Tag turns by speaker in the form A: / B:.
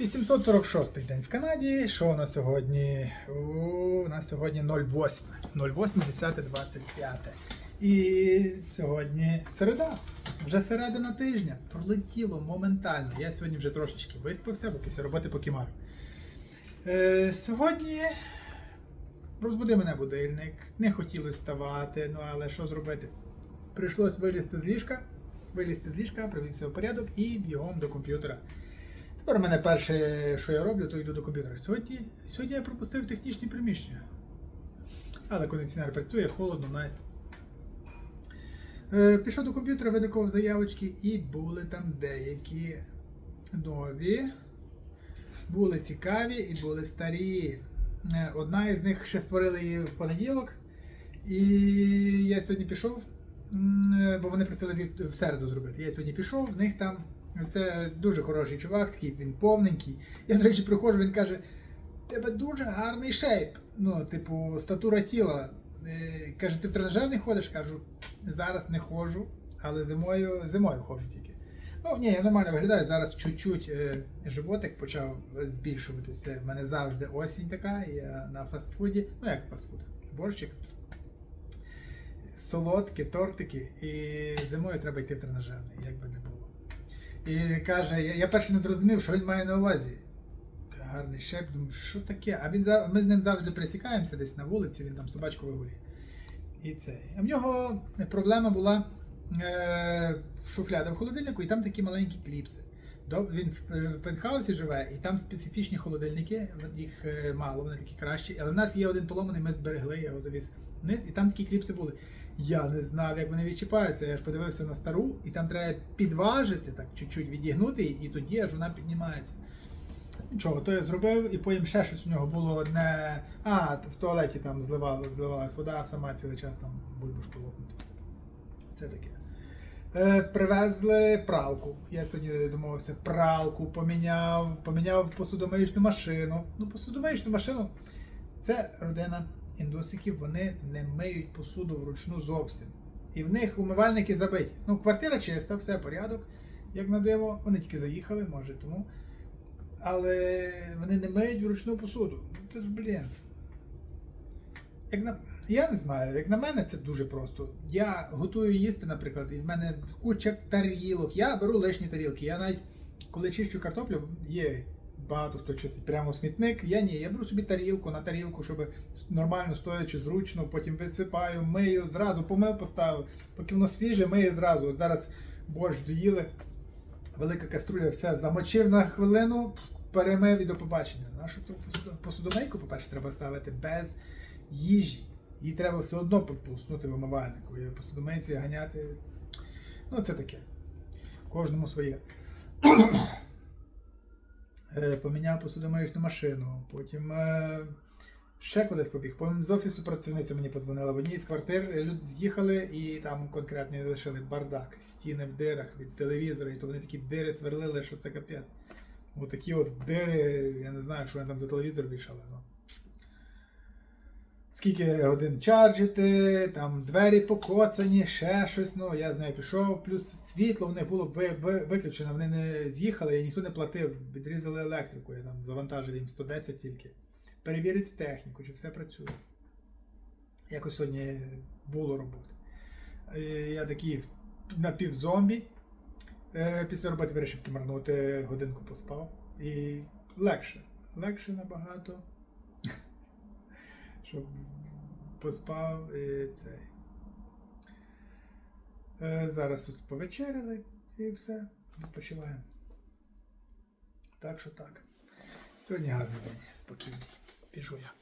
A: 846 день в Канаді. Що у нас сьогодні? У нас сьогодні 08. 08, 10, 25. І сьогодні середа. Вже середина тижня. Пролетіло моментально. Я сьогодні вже трошечки виспався, бо після роботи покімарю. Е, сьогодні розбуди мене будильник. Не хотіли вставати, ну але що зробити? Прийшлось вилізти з ліжка. Вилізти з ліжка, привівся в порядок і бігом до комп'ютера. Тепер у мене перше, що я роблю, то йду до комп'ютера. Сьогодні, сьогодні я пропустив технічні приміщення. Але кондиціонер працює, холодно, найс. Е, пішов до комп'ютера, видрукував заявочки, і були там деякі нові, були цікаві і були старі. Е, Одна із них ще створили її в понеділок. І я сьогодні пішов, е, бо вони просили в середу зробити. Я сьогодні пішов, в них там це дуже хороший чувак, такий він повненький. Я, до речі, приходжу, він каже: «В тебе дуже гарний шейп. Ну, типу, статура тіла. Е, Каже, ти в тренажерний ходиш? Кажу, зараз не ходжу, але зимою, зимою ходжу тільки. Ну, ні, я нормально виглядаю. Зараз чуть-чуть е, животик почав збільшуватися. В мене завжди осінь така, я на фастфуді, ну як фастфуд, борщик, солодкі, тортики, і зимою треба йти в тренажерний, як би не було. І каже, я, я перше не зрозумів, що він має на увазі. Гарний шеп, думаю, що таке? А він ми з ним завжди пересікаємося десь на вулиці, він там собачку вигулює. І це. А в нього проблема була е, шуфляда в холодильнику, і там такі маленькі кліпси. Він в, в пентхаусі живе, і там специфічні холодильники, їх е, мало, вони такі кращі. Але в нас є один поломаний, ми зберегли, я його завіз вниз, і там такі кліпси були. Я не знав, як вони відчіпаються. Я ж подивився на стару, і там треба підважити, так чуть-чуть відігнути, і тоді аж вона піднімається. Нічого, то я зробив, і потім ще щось у нього було одне. А, в туалеті там зливала, зливалась вода, а сама цілий час там бульбашку лопнути. Це таке. Е, привезли пралку. Я сьогодні домовився, пралку поміняв, поміняв посудомиючну машину. Ну, посудомиючну машину це родина індусиків, вони не миють посуду вручну зовсім. І в них умивальники забиті. Ну, квартира чиста, все порядок, як на диво. Вони тільки заїхали, може тому. Але вони не миють вручну посуду. Ну, Це ж, блін. Як на... Я не знаю, як на мене, це дуже просто. Я готую їсти, наприклад, і в мене куча тарілок. Я беру лишні тарілки. Я навіть коли чищу картоплю, є багато хто чистить прямо смітник. Я ні, я беру собі тарілку на тарілку, щоб нормально стоячи, зручно, потім висипаю, мию, зразу помив, поставив. Поки воно свіже, мию зразу. От зараз борщ доїли. Велика каструля, все замочив на хвилину, перемив і до побачення. Нашу посудомийку, по-перше, треба ставити без їжі. Її треба все одно попуснути в умивальнику. І посудомийці ганяти. Ну, це таке. Кожному своє. Е, Поміняв посудомиючну машину, потім е, ще кудись побіг. Потім з офісу працівниця мені подзвонила. В одній з квартир люди з'їхали і там конкретно лишили бардак, стіни в дирах від телевізора, і то вони такі дири сверлили, що це капець. Отакі от дири, я не знаю, що вони там за телевізор вішали. Ну. Скільки годин чарджити, там двері покоцані, ще щось. Ну, я з нею пішов, плюс світло в них було ви, ви, виключено, вони не з'їхали, і ніхто не платив, відрізали електрику, я там завантажив їм 110 тільки. Перевірити техніку, чи все працює. Якось сьогодні було роботи. Е, Я такий напівзомбі. Е, Після роботи вирішив кимарнути, годинку поспав. І легше. Легше набагато. Щоб поспав і цей. Е, Зараз тут повечеряли і все. Відпочиваємо. Так що так. Сьогодні гарний день, спокійний. Біжу я.